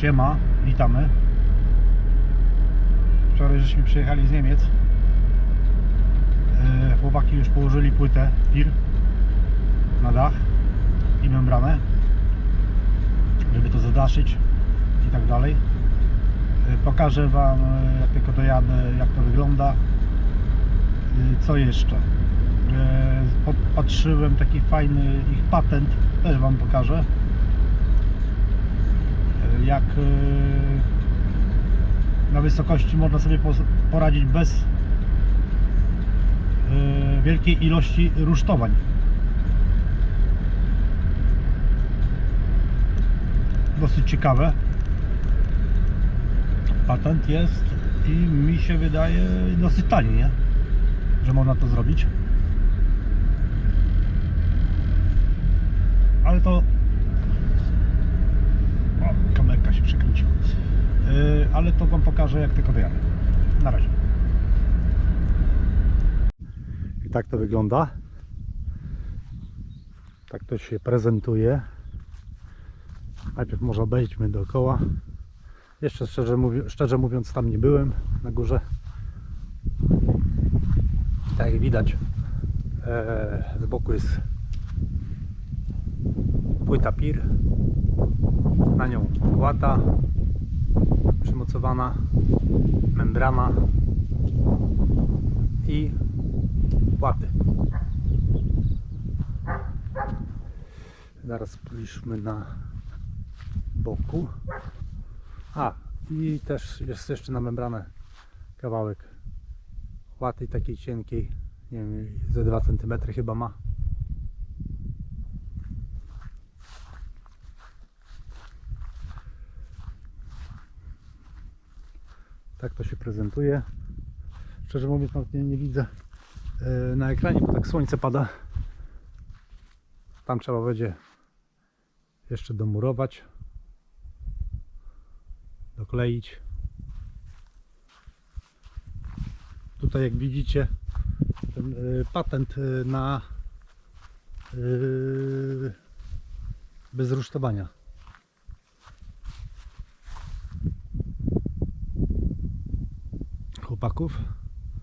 Siema, witamy. Wczoraj żeśmy przyjechali z Niemiec. E, Chłopaki już położyli płytę PIR na dach i membranę, żeby to zadaszyć i tak dalej. E, Pokażę Wam, e, jak tylko dojadę, jak to wygląda. Co jeszcze? Patrzyłem taki fajny ich patent, też Wam pokażę jak e, na wysokości można sobie poradzić bez e, wielkiej ilości rusztowań. Dosyć ciekawe. Patent jest i mi się wydaje dosyć tani, nie? Że można to zrobić. Ale to o, kamerka się przekręciła. Yy, ale to Wam pokażę, jak tylko dojadę. Na razie. I tak to wygląda. Tak to się prezentuje. Najpierw może obejdźmy dookoła. Jeszcze szczerze, mówi, szczerze mówiąc tam nie byłem na górze. Tak jak widać e, z boku jest płyta PIR na nią łata przymocowana, membrana i płaty. Zaraz spójrzmy na boku. A, i też jest jeszcze na membranę kawałek łaty takiej cienkiej, nie wiem, ze 2 cm chyba ma. Tak to się prezentuje. Szczerze mówiąc, nawet nie, nie widzę e, na ekranie, bo tak słońce pada. Tam trzeba będzie jeszcze domurować, dokleić. Tutaj, jak widzicie, ten e, patent e, na bez rusztowania. Chłopaków.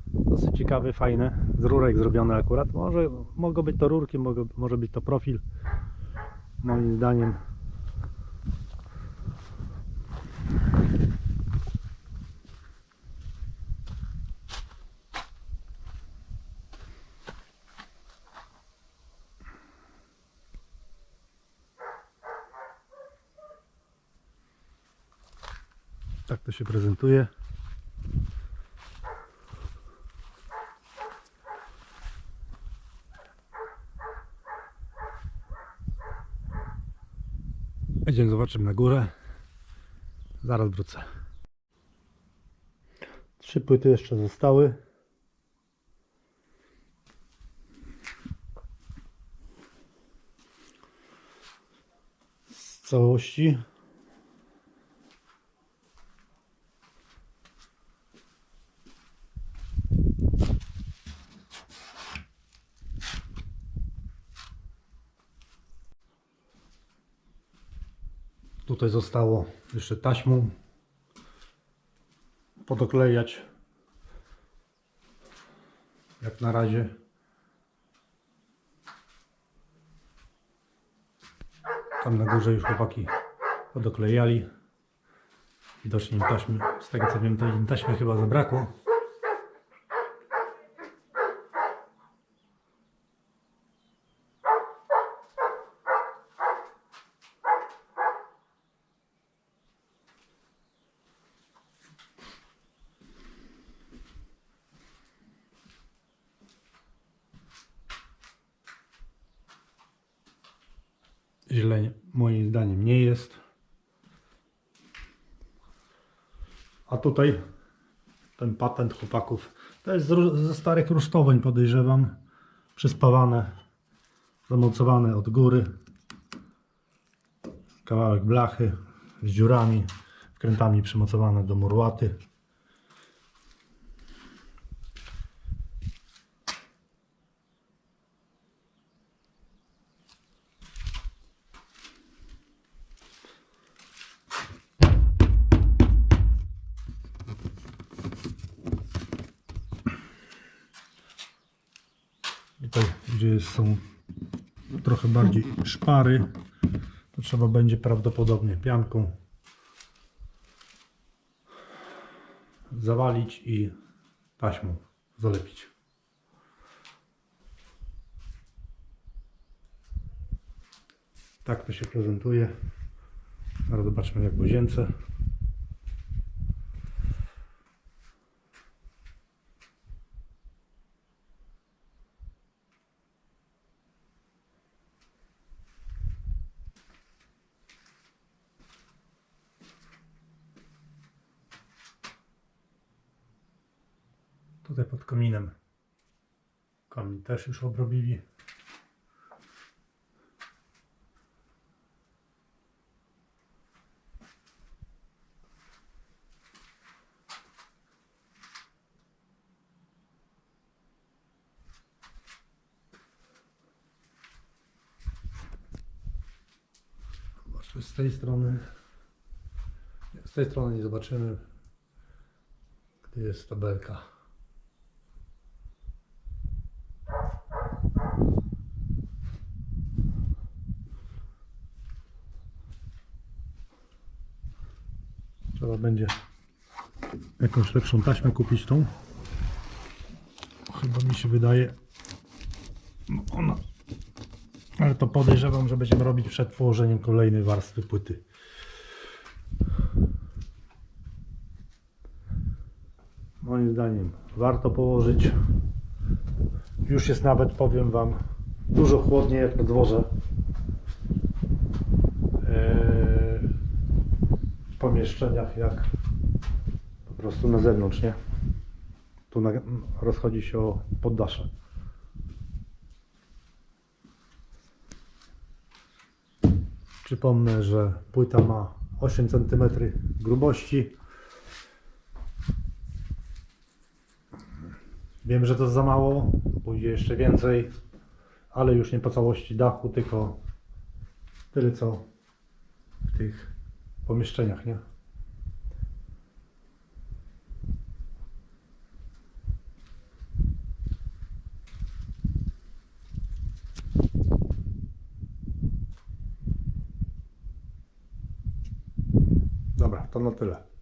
Dosyć ciekawy, fajne, z rurek zrobione akurat. Może mogą być to rurki, mogą, może być to profil. Moim zdaniem. Tak to się prezentuje. Idziemy zobaczymy na górę. Zaraz wrócę. Trzy płyty jeszcze zostały. Z całości. Tutaj zostało jeszcze taśmą podoklejać. Jak na razie. Tam na górze już chłopaki podoklejali. Widocznie im taśmy, z tego co wiem, to im taśmy chyba zabrakło. Źle moim zdaniem nie jest. A tutaj ten patent chłopaków to jest ze starych rusztowań podejrzewam. Przyspawane, zamocowane od góry. Kawałek blachy z dziurami, wkrętami przymocowane do murłaty. Gdzie są trochę bardziej szpary, to trzeba będzie prawdopodobnie pianką zawalić i taśmą zalepić. Tak to się prezentuje. Zaraz zobaczmy jak w. Tutaj pod kominem. Komin też już obrobili. Zobaczmy z tej strony. Z tej strony nie zobaczymy, gdzie jest tabelka. Trzeba będzie jakąś lepszą taśmę kupić tą. Chyba mi się wydaje. No ona. Ale to podejrzewam, że będziemy robić przed położeniem kolejnej warstwy płyty. Moim zdaniem warto położyć. Już jest nawet, powiem Wam, dużo chłodniej jak na dworze. Eee, w pomieszczeniach jak po prostu na zewnątrz, nie? Tu na, rozchodzi się o poddasze. Przypomnę, że płyta ma 8 cm grubości. Wiem, że to za mało, pójdzie jeszcze więcej, ale już nie po całości dachu, tylko tyle co w tych pomieszczeniach, nie? Dobra, to na tyle.